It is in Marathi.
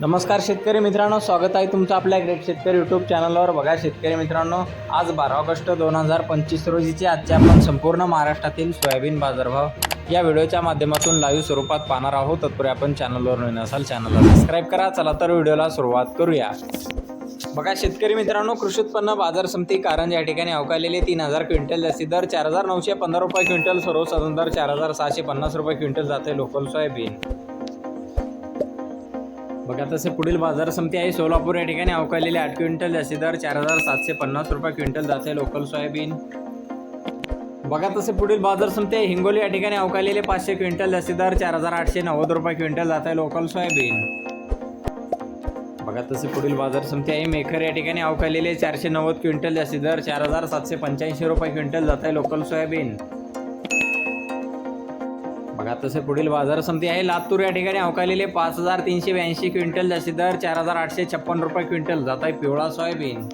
नमस्कार शेतकरी मित्रांनो स्वागत आहे तुमचं आपल्या ग्रेट शेतकरी यूट्यूब चॅनलवर बघा शेतकरी मित्रांनो आज बारा ऑगस्ट दोन हजार पंचवीस रोजीचे आजचे आपण संपूर्ण महाराष्ट्रातील सोयाबीन बाजारभाव या व्हिडिओच्या माध्यमातून लाईव्ह स्वरूपात पाहणार आहोत. तत्पूर्वी आपण चॅनलवर नवीन असाल चॅनलला सबस्क्राईब करा. चला तर व्हिडिओला सुरुवात करूया. बघा शेतकरी मित्रांनो कृषी उत्पन्न बाजार समिती कारण या ठिकाणी अवकालेले तीन हजार क्विंटल जास्ती दर चार हजार नऊशे पंधरा रुपये क्विंटल सर्वसाधारण दर चार हजार सहाशे पन्नास रुपये क्विंटल जाते लोकल सोयाबीन. बघा तसे पुढील बाजार समिती आहे. सोलापूर या ठिकाणी अवकाळलेले आठ क्विंटल जास्ती दर चार हजार सातशे पन्नास रुपये क्विंटल जाते लोकल सोयाबीन. बघा तसे पुढील बाजार समिती आहे. हिंगोली या ठिकाणी अवकाळलेले पाचशे क्विंटल जास्ती दर चार हजार आठशे नव्वद रुपये क्विंटल जाते लोकल सोयाबीन. बघा तसे पुढील बाजार समिती आहे. मेखर या ठिकाणी अवकाळलेले चारशे नव्वद क्विंटल जास्ती दर चार हजार सातशे पंच्याऐंशी रुपये क्विंटल जात आहे लोकल सोयाबीन. बघा तसे पुढील बाजार समिती आहे. लातूर या ठिकाणी अवकालेले पाच हजार तीनशे ब्याऐंशी क्विंटल जास्ती दर चार हजार आठशे छप्पन रुपये क्विंटल. जात आहे पिवळा सोयाबीन.